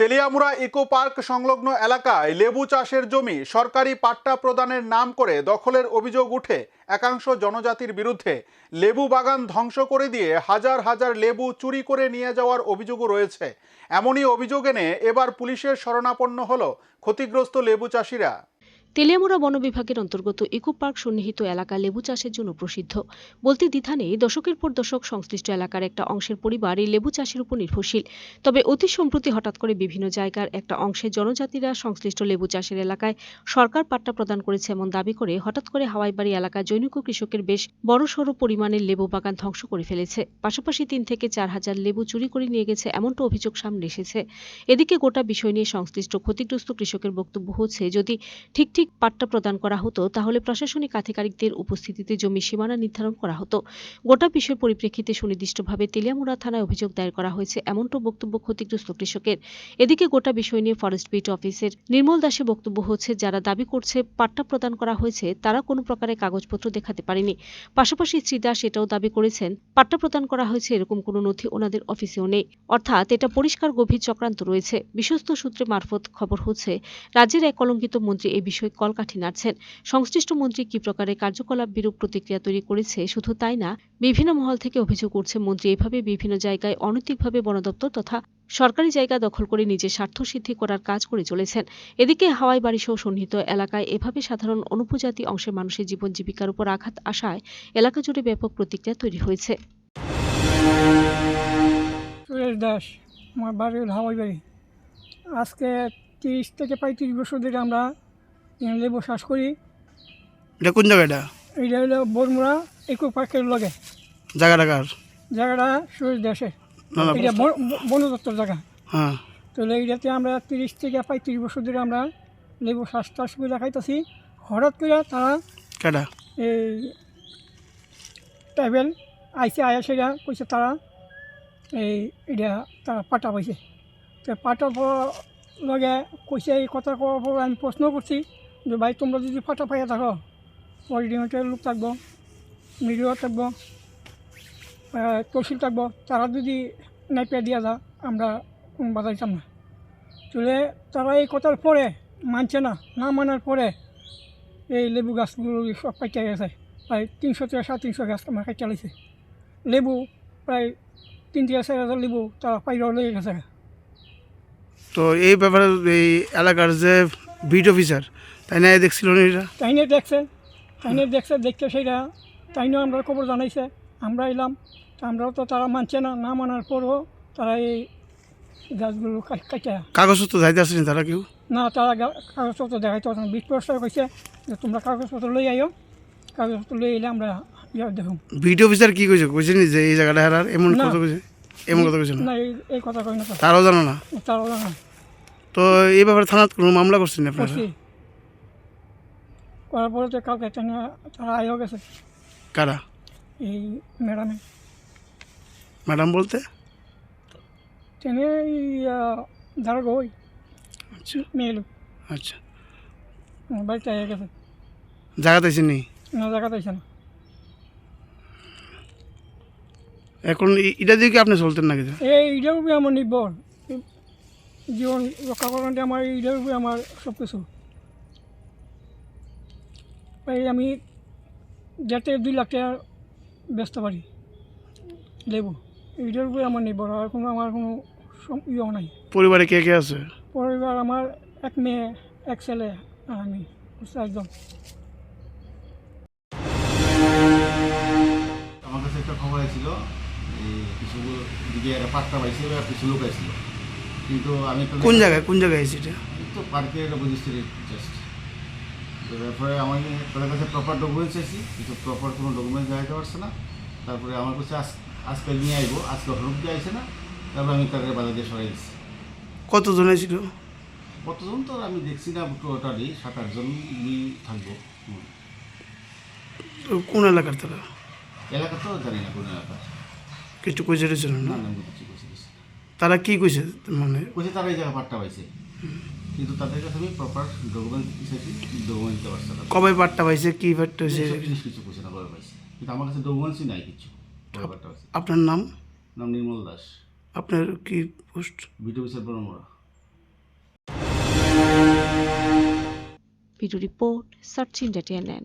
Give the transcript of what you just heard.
Teliamura eco park সংলগ্ন এলাকায় লেবু চাষের জমি সরকারি পাট্টা প্রদানের নাম করে দখলের অভিযোগ উঠে একাংশ জনজাতির বিরুদ্ধে। লেবু বাগান ধ্বংস করে দিয়ে হাজার হাজার লেবু চুরি করে নিয়ে যাওয়ার অভিযোগও রয়েছে। এমনই অভিযোগ এনে এবার পুলিশের শরণাপন্ন হল ক্ষতিগ্রস্ত লেবু চাষিরা। তেলিয়ামুড়া বন বিভাগের অন্তর্গত ইকো পার্ক সন্নিহিত এলাকা লেবু চাষের জন্য প্রসিদ্ধ। বলতে দ্বিধা নেই, দশকের পর দশক সংশ্লিষ্ট এলাকার একটা অংশের পরিবার এই লেবু চাষের উপর নির্ভরশীল। তবে অতি সম্প্রতি হঠাৎ করে বিভিন্ন জায়গার একটা অংশের জনজাতিরা সংশ্লিষ্ট লেবু চাষের এলাকায় সরকার পাট্টা প্রদান করেছে এমন দাবি করে হঠাৎ করে হাওয়াইবাড়ি এলাকায় জৈনিক কৃষকের বেশ বড়সড় পরিমাণের লেবু বাগান ধ্বংস করে ফেলেছে। পাশাপাশি তিন থেকে চার হাজার লেবু চুরি করে নিয়ে গেছে এমনটা অভিযোগ সামনে এসেছে। এদিকে গোটা বিষয় নিয়ে সংশ্লিষ্ট ক্ষতিগ্রস্ত কৃষকের বক্তব্য হচ্ছে, যদি ঠিক ঠিক পাট্টা প্রদান করা হতো, তাহলে প্রশাসনিক আধিকারিকদের উপস্থিতিতে জমি সীমানা নির্ধারণ করা হতো। গোটা বিষয়ের পরিপ্রেক্ষিতে সুনির্দিষ্টভাবে তেলিয়ামুড়া থানায় অভিযোগ দায়ের করা হয়েছে এমনটা বক্তব্য ক্ষতিগ্রস্ত কৃষকের। এদিকে গোটা বিষয় নিয়ে ফরেস্ট বিট অফিসের নির্মল দাসের বক্তব্য হচ্ছে, যারা দাবি করছে পাট্টা প্রদান করা হয়েছে, তারা কোনো প্রকারের কাগজপত্র দেখাতে পারেনি। পাশাপাশি শ্রী দাস এটাও দাবি করেছেন পাট্টা প্রদান করা হয়েছে এরকম কোনো নথি ওনাদের অফিসেও নেই। অর্থাৎ এটা পরিষ্কার গভীর চক্রান্ত রয়েছে। বিশ্বস্ত সূত্রে মারফত খবর হচ্ছে, রাজ্যের এক কলঙ্কিত মন্ত্রী এই বিষয়ে কলকাঠি নাড়ছেন। সংশ্লিষ্ট মন্ত্রী কি প্রকারে কার্যকলাপ বিরূপ প্রতিক্রিয়া তৈরি করেছে শুধু তাই না, বিভিন্ন মহল থেকে অভিযোগ উঠছে মন্ত্রী এভাবে বিভিন্ন জায়গায় অনৈতিকভাবে বন দপ্তর তথা সরকারি জায়গা দখল করে নিজের স্বার্থ সিদ্ধি করার কাজ করে চলেছেন। এদিকে হাওয়াই বাড়ি সহ সন্নিহিত এলাকায় এভাবে সাধারণ অনুপজাতি অংশের মানুষের জীবন জীবিকার উপর আঘাত আসায় এলাকা জুড়ে ব্যাপক প্রতিক্রিয়া তৈরি হয়েছে। সুরেশ দাস, আমার বাড়ি হাওয়াই বাড়ি। আজকে তিরিশ থেকে পঁয়ত্রিশ বছর ধরে আমরা লেবু চাষ করি। এটা কোন জায়গাটা এইটা হলো বরমুড়া ইকো পার্কের লগে। জায়গাটা কার? জায়গাটা সুরেশ না এটা বন- দপ্তর জায়গা। হ্যাঁ। তো এইটাতে আমরা তিরিশ থেকে পঁয়ত্রিশ বছর ধরে আমরা লেবু চাষ টাস করে দেখাইতেছি। হঠাৎ করে তারা কেটা এই ট্রাইবেল আইসে আয়া সেটা কইছে তারা এই এটা তারা পাটা পাইছে। তো পাটা লগে কইছে এই কথা পর আমি প্রশ্ন করছি যে ভাই তোমরা যদি পাটা পাইয়া থাকো অডিডিমেন্টের লোক থাকব মিডিয়া থাকব তহসিল থাকব, তারা যদি নাইপিয়া দিয়া যা, আমরা দিতাম না। চলে তারা এই কথার পরে মানছে না না মানার পরে এই লেবু গাছগুলো সব কাটিয়ে গেছে প্রায় তিনশো থেকে সাড়ে তিনশো গাছ আমার কাটিয়ে লাইছে লেবু প্রায় তিন থেকে চার হাজার লেবু তারা পাইরাও লেগে গেছে। তো এই ব্যাপারে এই এলাকার যে বিট অফিসার তাই না দেখছিল না এটা? তাইনে দেখছে তাইনে দেখছে দেখতে সেইটা তাইনেও আমরা খবর জানাইছে। আমরা এলাম তা আমরাও তো তারা মানছে না না মানার পরও তারা এই গাছগুলো কাটিয়ে কাগজপত্র যাইতে আসেনি তারা কেউ? না তারা কাগজপত্র দেখাইতে পারছে না বিশ পয়সা কইছে যে তোমরা কাগজপত্র লই আইও। কাগজপত্র লই এলে আমরা ইয়ে দেখুন বিট অফিসার কি কইছে? কইছে নি যে এই জায়গাটা হারার? এমন না। কথা কইছে? এমন কথা কইছে না? না এই কথা কই না তারাও জানো না? তারাও জানা তো এই ব্যাপারে থানাত কোনো মামলা করছেন আপনারা? করার পরে তো কালকে টানে তারা আইও গেছে। কারা? এই ম্যাডামে। ম্যাডাম বলতে? টেনে ধারা গই আচ্ছা। মেয়ে লোক। আচ্ছা। বাড়িতে আইয়া গেছে। জায়গাতে আইসেনি না? জায়গাতে আইসে না। এখন ই- এটা দিয়ে কি আপনি চলতেন নাকি? এই এইটার উপরে আমার নির্ভর। জীবন রক্ষা করাতে আমার এইটার উপরে আমার সব কিছু এই আমি দেড় থেকে দুই লাখ টাকা বেচতে পারি। লেবু এইটার উপরে আমার নির্ভর আর কোনো আমার কোনো ইয়েও নাই। পরিবারে কে কে আছে? পরিবার আমার এক মেয়ে এক ছেলে আর আমি চারজন আমার কাছে একটা খবর কিছু দিকে একটা পাইছিল আর কিছু লোক আসছিল কিন্তু আমি কোন জায়গায়? কোন জায়গায় আইসি এটা? তো পার্কে একটা জাস্ট তো তারপরে আমি তাদের কাছে প্রপার ডকুমেন্টস চাইছি কিন্তু প্রপার কোনো ডকুমেন্টস দেখাতে পারছে না। তারপরে আমার কাছে আজ আজকে নিয়ে আসব আজকে হরুপ দিয়ে আইসে না তারপরে আমি তাদের বাজার দিয়ে সরাই দিচ্ছি কতজন ছিল কতজন তো আমি দেখছি না টোটালি সাত আটজন থাকব। কোন এলাকার তারা? এলাকা তো জানি না কোন এলাকা কিছু কইছে না? কিছু তারা কি কইছে মানে? কইছে তারা এই জায়গা পাট্টা পাইছে। কিন্তু তাদের কাছে আমি প্রপার ডকুমেন্ট চাইছি ডকুমেন্ট দিতে পারছি কবে পাট্টা পাইছে কি পাট্টা হয়েছে? জিনিস কিছু বুঝে না কবে পাইছে। কিন্তু আমার কাছে ডকুমেন্টসই নাই কিছু কবে পাট্টা আপনার নাম? নাম নির্মল দাস। আপনার কি পোস্ট? ভিডিও বিচার পরামরা video report search India TNN